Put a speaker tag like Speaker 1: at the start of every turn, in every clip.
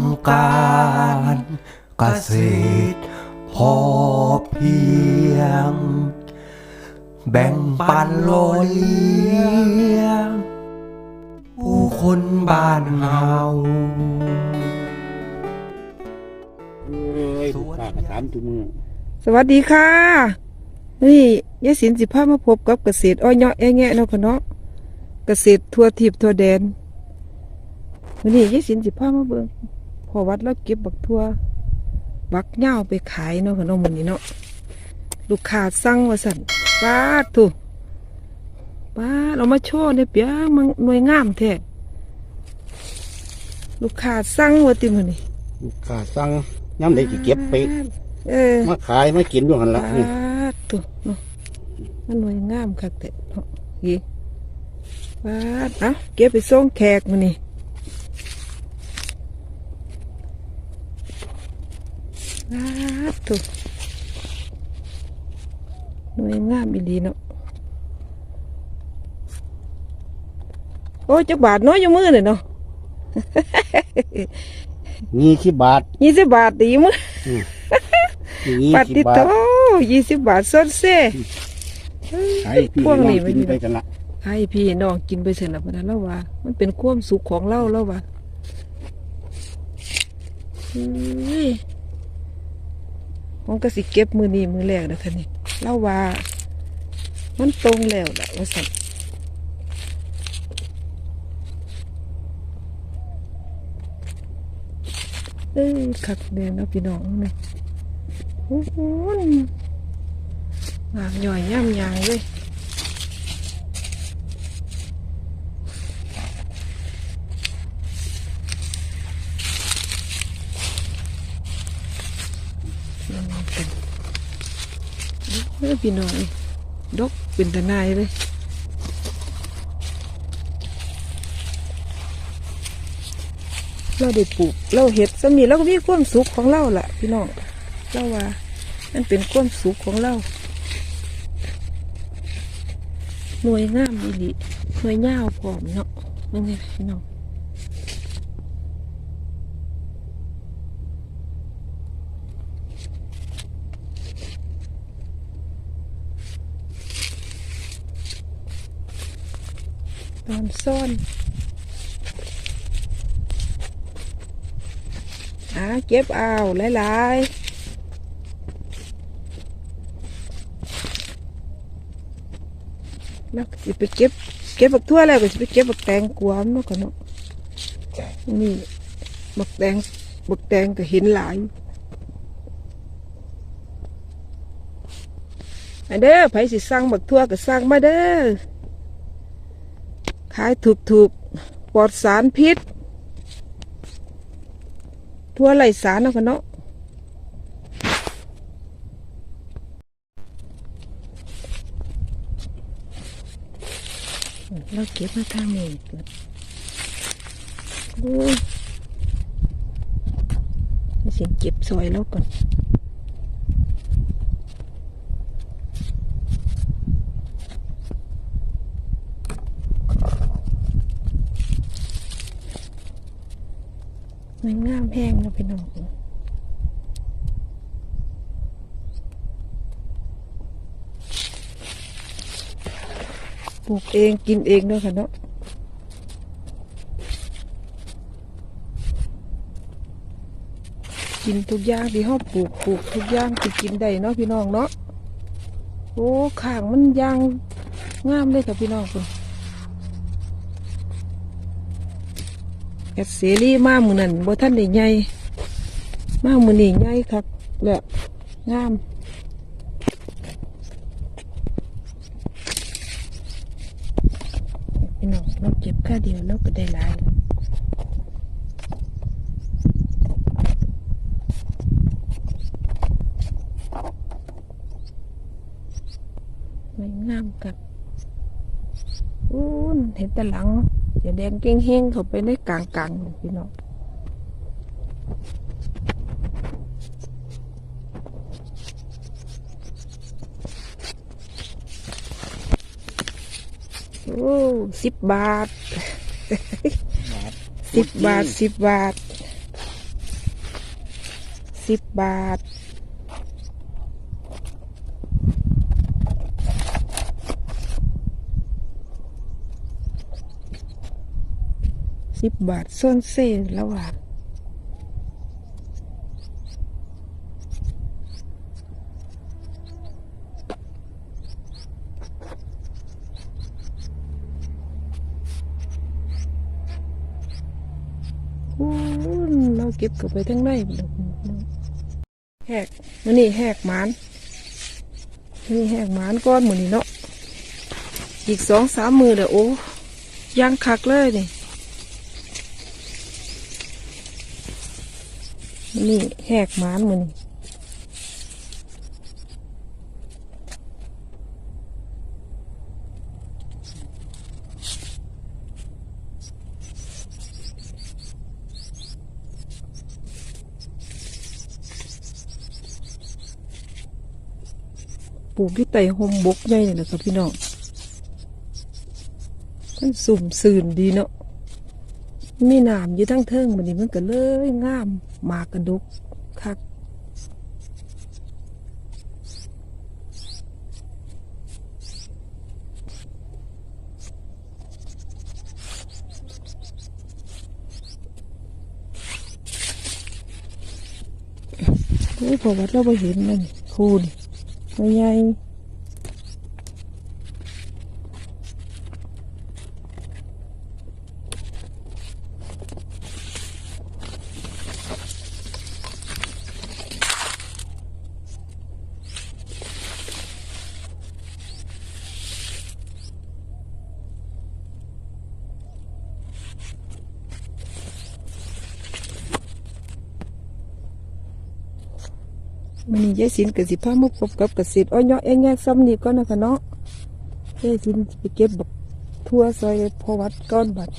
Speaker 1: ำการเกษตรพอเพียง แบ่งปันโลเลี้ยงผู้คนบ้านเฮา
Speaker 2: เอ้ยลูกค้าก็ถามทุกมือ
Speaker 3: สวัสดีค่ะนี่ยายสินสิพามาพบกับเกษตรอ้อยเนาะแอะแงะเนาะค่ะเนาะเกษตรทั่วทิพย์ทั่วแดน วันนี้ยายสินสิพามาเบิ่งพอวัดแล้วเก็บบักทั่วบักเหย้าไปขายเนาะค่ะเนาะมื้อนี้เนาะลูกค้าสั่งว่าสั่นป้าดทุป้าดเรามาโชว์ในเปียงมันหน่วยงามแท้ลูกค้าสั่งว่าติมื้อนี้
Speaker 2: ลูกค้าสั่งย้ำได้กี่เก็บไป
Speaker 3: เออ
Speaker 2: มาขายมากินอยู่หันละ
Speaker 3: ปา
Speaker 2: นี่
Speaker 3: ดตัวเนาะมันหน่วยงามคักแต่เนาะยี่ปาดเอะเก็บไปส่งแขกมานี่ ปาดตัวหน่วยงามอีหลีเนาะโอ้ยจักบาทน้อยอยู่มือเลยเนาะ
Speaker 2: ยี่สิบบาท
Speaker 3: ยี่สิบบาทตีมือ
Speaker 2: ยี่
Speaker 3: ปัด
Speaker 2: สิ
Speaker 3: ติ
Speaker 2: บบา
Speaker 3: โต
Speaker 2: ท
Speaker 3: ยี่สิบบาทสดเซ่
Speaker 2: ใช้พี่
Speaker 3: พวก
Speaker 2: น้อง
Speaker 3: นี้
Speaker 2: กิน
Speaker 3: ไม่
Speaker 2: ไป
Speaker 3: ได้
Speaker 2: กันละ
Speaker 3: ให้พี่น้องกินไปเสร็จแล้วพนันแล้วว่า มันเป็นความสุขของเราแล้วว่าอุ้ย ผมก็สิเก็บมือนี้มือแรกนะท่านนี่เล่าว่า มันตรงแล้วแหละว่าสัตว์เอ้ยขัดแดงแล้วพี่น้องนี่ยโอ้โหงามย่อยย่ำยางเลย เฮ้ยพี่น้องนี่ดกเป็นตะนายเลยเราได้ปลูกเราเห็ดสมีเราก็มีความสุขของเราแหละพี่น้องเราว่ามันเป็นความสุขของเราหน่วยงามอีหลีหน่วยยาวพร้อมเนาะนั่นไงพี่น้อง นซ่อนหาเก็บเอาหลายๆแล้วก็สิไปเก็บเก็บบักทั่วแล้วก็สิไปเก็บบักแตงกวามเนาะกันเนาะนี่บักแตงบักแตงก็เห็นหลายอันเด้อไผสิสั่งบักทั่วก็สั่งมาเด้อ ขายถูกถูกปลอดสารพิษ ทั่วไหลสารเนาะคะเนาะเราเก็บมาทางนี้ดโอ้ยมาเสียงเก็บซอยแล้วก่อน มันงามแห้งเนาะพี่น้องปลูกเองกินเองเนาะค่ะเนาะกินทุกอย่างที่เขาปลูกปลูกทุกอย่างที่กินได้เนาะพี่น้องเนาะโอ้ข้างมันยางงามเลยค่ะพี่น้องคุณ แอดเสรีมามือนั่นบ่ท่านได้ใหญ่มามือนี่ใหญ่ครับแล้วงามพี่น้องเราเก็บค่าเดียวเราก็ได้หลายแล้วไม่งามกับอู้นเห็นแต่หลัง เดี๋ยวแดงเก้งเฮงเขาไปในกลางกลางๆพี่น้องโอ้สิบบาทสิบบาทสิบบาทสิบบาท สิบบาทส่วนเศษแล้วอะอู้เราเก็บเข้าไปทั้งในพุ่นล่ะแหกมันนี่แหกหมานนี่แหกหมานก้อนหมือนี่เนาะอีกสองสามมือเดี๋ยวโอ้ย่างคักเลยนี่ นี่แหกหมานมือนี่ปลูกที่ไต่หมบกใหญ่นี่แหละครับพี่น้องมันสุ่มสื่นดีเนาะ มีนามอยู่ทั้งเทิงมันนี่มันก็เลยงามมากกระดุกคักโอ้ยพอวัดเราไปเห็นมันคูนตัวใหญ่ มันนี่ยายสินกับสิพามาพบกับเกษตรอ้อยเนาะแง่ซ้ำนี่ก็นะคะเนาะยายสินไปเก็บบักทั่วซอยพอวัดก้อนบัด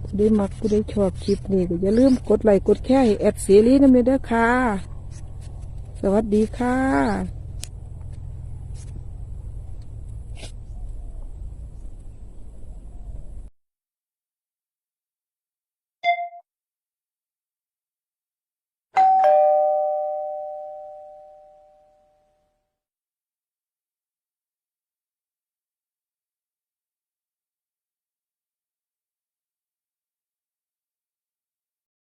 Speaker 3: ผู้ได้มักผู้ได้ชอบคลิปนี้ก็อย่าลืมกดไลค์กดแชร์ให้แอดเสรีน้ำเด้อค่ะ สวัสดีค่ะ